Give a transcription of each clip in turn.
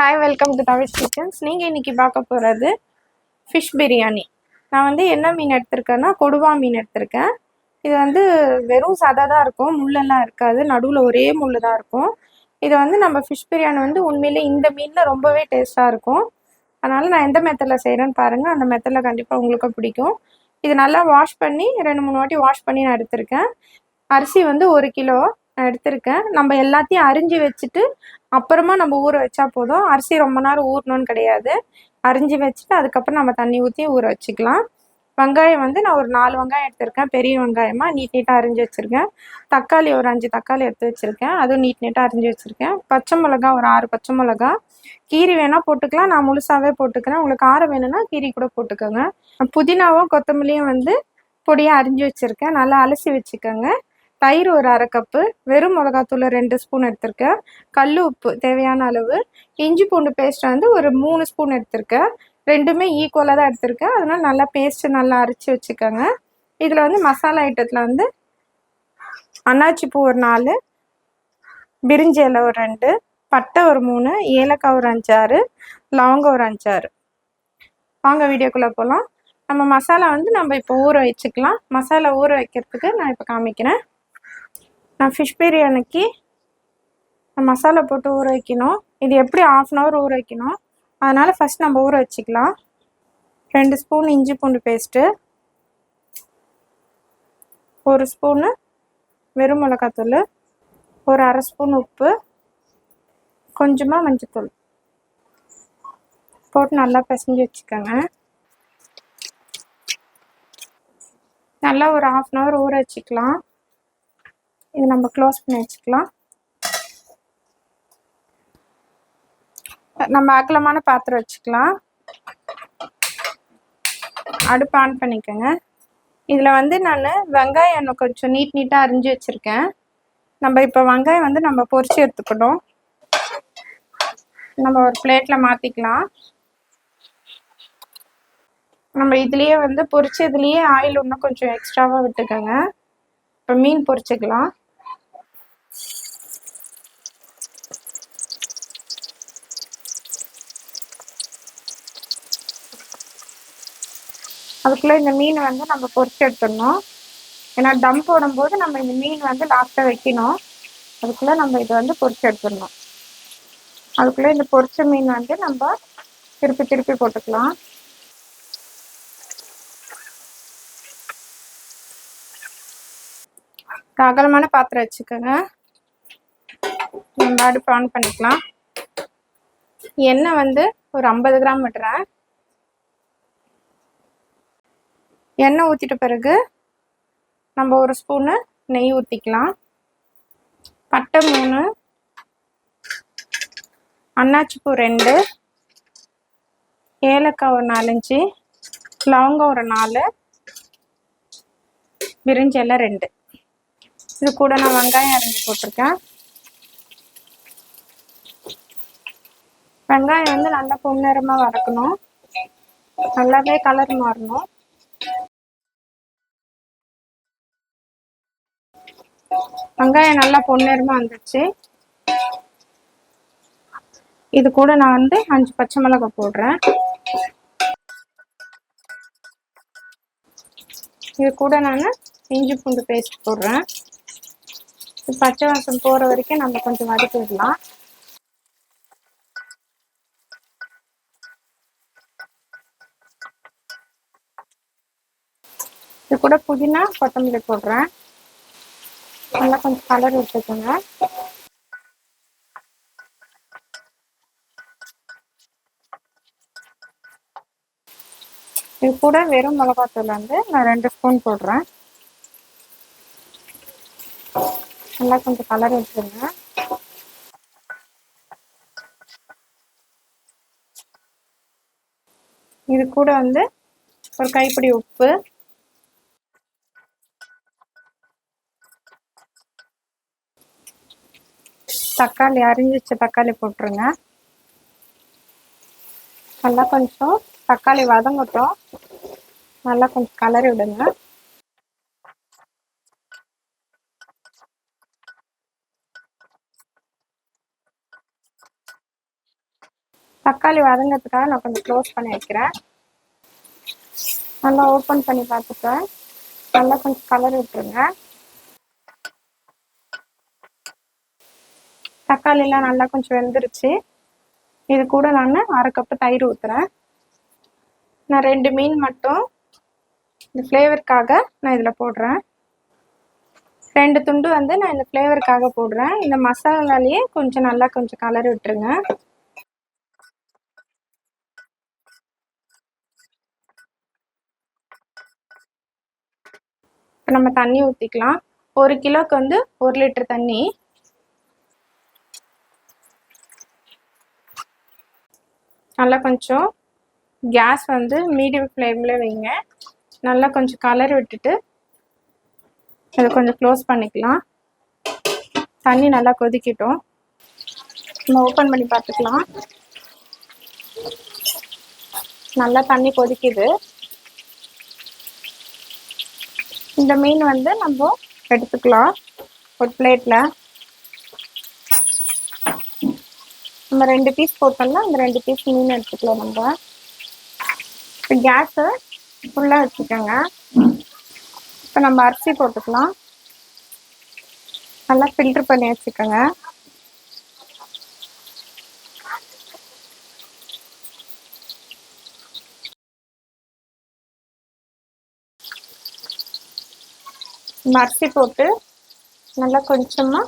Hi welcome to Tamil kitchens நீங்கள் இன்றைக்கி பார்க்க போகிறது ஃபிஷ் பிரியாணி நான் வந்து என்ன மீன் எடுத்திருக்கேன்னா கொடுவா மீன் எடுத்திருக்கேன். இது வந்து வெறும் சதை தான் இருக்கும் முள்ளெல்லாம் இருக்காது நடுவில் ஒரே முள் தான் இருக்கும். இது வந்து நம்ம ஃபிஷ் பிரியாணி வந்து உண்மையிலே இந்த மீனில் ரொம்பவே டேஸ்ட்டாக இருக்கும். அதனால் நான் எந்த மெத்தடில் செய்கிறேன்னு பாருங்கள் அந்த மெத்தடில் கண்டிப்பாக உங்களுக்கு பிடிக்கும். இது நல்லா வாஷ் பண்ணி ரெண்டு மூணு வாட்டி வாஷ் பண்ணி நான் எடுத்திருக்கேன். அரிசி வந்து ஒரு கிலோ எடுத்திருக்கேன். நம்ம எல்லாத்தையும் அரிஞ்சு வச்சுட்டு அப்புறமா நம்ம ஊற வச்சா போதும். அரிசி ரொம்ப நேரம் ஊறணும்னு கிடையாது. அரிஞ்சு வச்சுட்டு அதுக்கப்புறம் நம்ம தண்ணி ஊற்றி ஊற வச்சுக்கலாம். வெங்காயம் வந்து நான் ஒரு நாலு வெங்காயம் எடுத்திருக்கேன். பெரிய வெங்காயமாக நீட் நீட்டாக அரிஞ்சு வச்சுருக்கேன். தக்காளி ஒரு அஞ்சு தக்காளி எடுத்து வச்சுருக்கேன். அதுவும் நீட் நீட்டாக அரிஞ்சு வச்சுருக்கேன். பச்சை மிளகா ஒரு ஆறு பச்சை மிளகா கீரி வேணால் போட்டுக்கலாம். நான் முழுசாகவே போட்டுக்கிறேன். உங்களுக்கு காரம் வேணும்னா கீரி கூட போட்டுக்கோங்க. புதினாவும் கொத்தமல்லியும் வந்து பொடியாக அரிஞ்சு வச்சுருக்கேன். நல்லா அலசி வச்சுக்கோங்க. தயிர் ஒரு அரை கப்பு வெறும் மிளகாத்தூள் ரெண்டு ஸ்பூன் எடுத்திருக்கேன். கல் உப்பு தேவையான அளவு. இஞ்சி பூண்டு பேஸ்ட் வந்து ஒரு மூணு ஸ்பூன் எடுத்திருக்கேன். ரெண்டுமே ஈக்குவலாக தான் எடுத்திருக்கேன். அதனால் நல்லா பேஸ்ட்டு நல்லா அரைச்சி வச்சுக்கோங்க. இதில் வந்து மசாலா ஐட்டத்தில் வந்து அன்னாச்சி பூ ஒரு நாலு பிரிஞ்சி இலை ஒரு ரெண்டு பட்டை ஒரு மூணு ஏலக்காய் ஒரு அஞ்சாறு லவங்கம் ஒரு அஞ்சாறு. வாங்க வீடியோக்குள்ளே போகலாம் நம்ம மசாலா வந்து நம்ம இப்போ ஊற வச்சுக்கலாம். மசாலா ஊற வைக்கிறதுக்கு நான் இப்போ காமிக்கிறேன். நான் ஃபிஷ் பிரியாணிக்கு மசாலா போட்டு ஊற வைக்கணும். இது எப்படி ஆஃப் அன் ஹவர் ஊற வைக்கணும். அதனால் ஃபஸ்ட் நம்ம ஊற வச்சுக்கலாம். ரெண்டு ஸ்பூன் இஞ்சி பூண்டு பேஸ்ட்டு ஒரு ஸ்பூனு வெறும் மிளகாத்தூள். ஒரு அரை ஸ்பூன் உப்பு. கொஞ்சமாக மஞ்சத்தூள். போட்டு நல்லா பிசைஞ்சு வச்சுக்கோங்க. நல்லா ஒரு ஆஃப் அன் ஹவர் ஊற வச்சுக்கலாம். இது நம்ம க்ளோஸ் பண்ணி வச்சுக்கலாம். நம்ம அகலமான பாத்திரம் வச்சுக்கலாம். அடுப்பு ஆன் பண்ணிக்கோங்க. இதில் வந்து நான் வெங்காயம் இன்னும் கொஞ்சம் நீட் நீட்டாக அரிஞ்சு வச்சுருக்கேன். நம்ம இப்போ வெங்காயம் வந்து நம்ம பொரிச்சு எடுத்துக்கணும். நம்ம ஒரு பிளேட்டில் மாற்றிக்கலாம் நம்ம இதுலேயே வந்து பொரிச்சதுலேயே ஆயில் இன்னும் கொஞ்சம் எக்ஸ்ட்ராவாக விட்டுக்கோங்க. இப்போ மீன் பொரிச்சுக்கலாம் அதுக்குள்ளே இந்த மீன் வந்து நம்ம பொரிச்சு எடுத்துடணும். ஏன்னா டம் போடும்போது நம்ம இந்த மீன் வந்து லாஸ்ட்டாக வைக்கணும். அதுக்குள்ளே நம்ம இதை வந்து பொரிச்சு எடுத்துடணும். அதுக்குள்ளே இந்த பொரிச்ச மீன் வந்து நம்ம திருப்பி திருப்பி போட்டுக்கலாம். அகலமான பாத்திரம் வச்சுக்கோங்க. நம்ம அடுப்பு ஆன் பண்ணிக்கலாம். எண்ணெய் வந்து ஒரு ஐம்பது கிராம் விடுறேன். எண்ணெய் ஊற்றிட்ட பிறகு நம்ம ஒரு ஸ்பூனு நெய் ஊற்றிக்கலாம் பட்டை மூணு அன்னாச்சிப்பூ ரெண்டு ஏலக்காய் ஒரு நாலஞ்சு லவங்கம் ஒரு நாலு பிரிஞ்செல்லாம் ரெண்டு. இது கூட நான் வெங்காயம் அரைஞ்சி போட்டிருக்கேன். வெங்காயம் வந்து நல்லா பொன்னிறமாக வதக்கணும். நல்லாவே கலர் மாறணும். வெங்காயம் நல்லா பொன்னிறமாக வந்துச்சு இது கூட நான் வந்து அஞ்சு பச்சை மிளகாய் போடுறேன். இது கூட நான் இஞ்சி பூண்டு பேஸ்ட் போடுறேன். பச்சை வாசம் போகிற வரைக்கும் நம்ம கொஞ்சம் வதக்கி விடலாம். இது கூட புதினா கொத்தமல்லி போடுறேன். நல்லா கொஞ்சம் கலர் எடுத்துக்கோங்க இது கூட வெறும் மிளகாத்தூள் வந்து நான் ரெண்டு ஸ்பூன் போடுறேன். நல்லா கொஞ்சம் கலர் எடுத்துருங்க இது கூட வந்து ஒரு கைப்பிடி உப்பு தக்காளி அரிஞ்சு வச்ச தக்காளி போட்டுருங்க. நல்லா கொஞ்சம் தக்காளி வதங்கட்டும். நல்லா கொஞ்சம் கலரி விடுங்க. தக்காளி வதங்கிறதுக்காக நான் கொஞ்சம் க்ளோஸ் பண்ணி வைக்கிறேன். நல்லா ஓப்பன் பண்ணி பார்த்துப்பேன் நல்லா கொஞ்சம் கலர் விட்டுருங்க. தக்காளிலாம் நல்லா கொஞ்சம் வெந்துருச்சு. இது கூட நான் அரை கப்பு தயிர் ஊற்றுறேன் நான் ரெண்டு மீன் மட்டும் இந்த ஃப்ளேவருக்காக நான் இதில் போடுறேன். ரெண்டு துண்டு வந்து நான் இந்த ஃப்ளேவருக்காக போடுறேன். இந்த மசாலாலேயே கொஞ்சம் நல்லா கொஞ்சம் கலர் விட்டுருங்க. இப்போ நம்ம தண்ணி ஊற்றிக்கலாம் ஒரு கிலோக்கு வந்து ஒரு லிட்டர் தண்ணி. நல்லா கொஞ்சம் கேஸ் வந்து மீடியம் ஃப்ளேமில் வைங்க. நல்லா கொஞ்சம் கலர் விட்டுட்டு அதை கொஞ்சம் க்ளோஸ் பண்ணிக்கலாம். தண்ணி நல்லா கொதிக்கட்டும். நம்ம ஓப்பன் பண்ணி பார்த்துக்கலாம். நல்லா தண்ணி கொதிக்குது. இந்த மீன் வந்து நம்ம எடுத்துக்கலாம். ஒரு பிளேட்டில் நம்ம ரெண்டு பீஸ் போட்டோம்னா அந்த ரெண்டு பீஸ் மீன் எடுத்துக்கலாம் நம்ம. இப்போ கேஸை ஃபுல்லாக வச்சுக்கோங்க. இப்போ நம்ம அரிசி போட்டுக்கலாம். நல்லா ஃபில்ட்ரு பண்ணி வச்சுக்கோங்க. அரிசி போட்டு நல்லா கொஞ்சமாக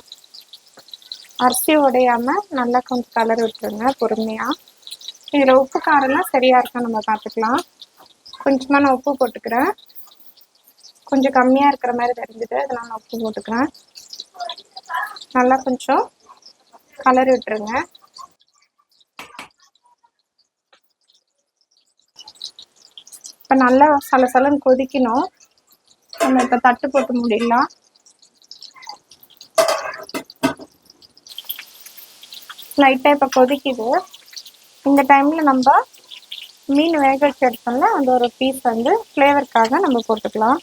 அரிசி உடையாம நல்லா கொஞ்சம் கலர் விட்டுருங்க பொறுமையாக இதில் உப்பு காரம்லாம் சரியாக இருக்கா நம்ம பார்த்துக்கலாம் கொஞ்சமாக நான் உப்பு போட்டுக்கிறேன். கொஞ்சம் கம்மியாக இருக்கிற மாதிரி தெரிஞ்சுது அதனால் நான் உப்பு போட்டுக்கிறேன். நல்லா கொஞ்சம் கலர் விட்டுருங்க. இப்போ நல்லா சலசலன்னு கொதிக்கணும். நம்ம இப்போ தட்டு போட்டு முடியலாம் லைட்டாக இப்போ கொதிக்குது. இந்த டைமில் நம்ம மீன் வேக வச்சு எடுத்தோம்னா அந்த ஒரு பீஸ் வந்து ஃப்ளேவருக்காக நம்ம போட்டுக்கலாம்.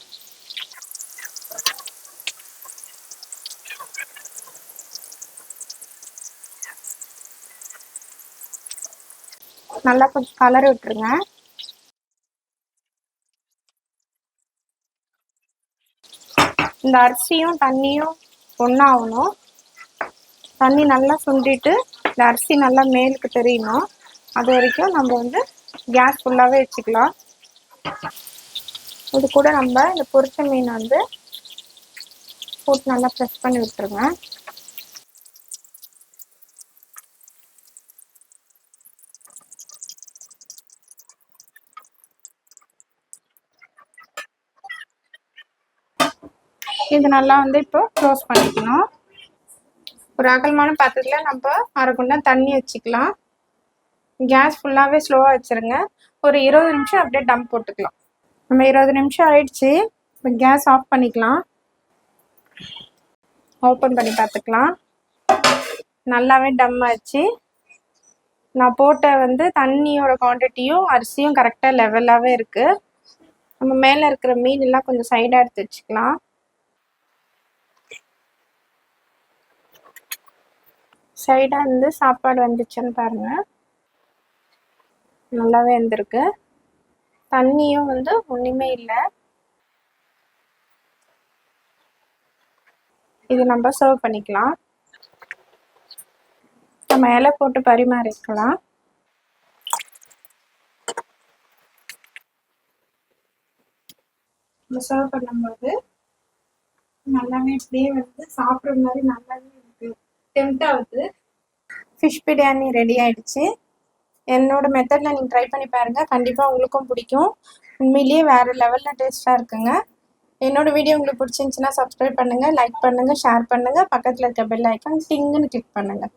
நல்லா கொஞ்சம் கலர் விட்டுருங்க. இந்த அரிசியும் தண்ணியும் ஒன்றாகணும் தண்ணி நல்லா சுண்டிட்டு இந்த அரிசி நல்லா மேலுக்கு தெரியணும். அது வரைக்கும் நம்ம வந்து கேஸ் ஃபுல்லாகவே வச்சுக்கலாம். இது கூட நம்ம இந்த பொரிச்ச மீன் வந்து போட்டு நல்லா ப்ரெஸ் பண்ணி விட்டுருங்க. இது நல்லா வந்து இப்போ க்ளோஸ் பண்ணிக்கணும். ஒரு அகலமான பாத்திரத்தில் நம்ம அரை குண்டா தண்ணி வச்சுக்கலாம். கேஸ் ஃபுல்லாகவே ஸ்லோவாக வச்சுருங்க. ஒரு இருபது நிமிஷம் அப்படியே டம் போட்டுக்கலாம். நம்ம இருபது நிமிஷம் ஆயிடுச்சு. இப்போ கேஸ் ஆஃப் பண்ணிக்கலாம். ஓப்பன் பண்ணி பார்த்துக்கலாம். நல்லாவே டம் ஆச்சு. நான் போட்ட வந்து தண்ணியோட குவான்டிட்டியும் அரிசியும் கரெக்டாக லெவலாகவே இருக்குது நம்ம மேலே இருக்கிற மீன் எல்லாம் கொஞ்சம் சைடாக எடுத்து வச்சுக்கலாம். சைடாக இருந்து சாப்பாடு வந்துச்சுன்னு பாருங்கள் நல்லாவே இருந்திருக்கு தண்ணியும் வந்து ஒன்றுமே இல்லை. இது நம்ம சர்வ் பண்ணிக்கலாம். நம்ம இலை போட்டு பரிமாறிக்கலாம். நம்ம சர்வ் பண்ணும்போது நல்லாவே இப்படியே வந்து சாப்பிட்ற மாதிரி நல்லாவே டெம்ட் ஆகுது. ஃபிஷ் பிரியாணி ரெடி ஆயிடுச்சு. என்னோட மெத்தடில் நீங்கள் ட்ரை பண்ணி பாருங்கள் கண்டிப்பாக உங்களுக்கும் பிடிக்கும். உண்மையிலேயே வேறு லெவலில் டேஸ்ட்டாக இருக்குங்க. என்னோட வீடியோ உங்களுக்கு பிடிச்சிருந்துச்சின்னா சப்ஸ்கிரைப் பண்ணுங்கள் லைக் பண்ணுங்கள் ஷேர் பண்ணுங்கள் பக்கத்தில் இருக்க பெல் ஐக்கான் டிங்குன்னு கிளிக் பண்ணுங்கள்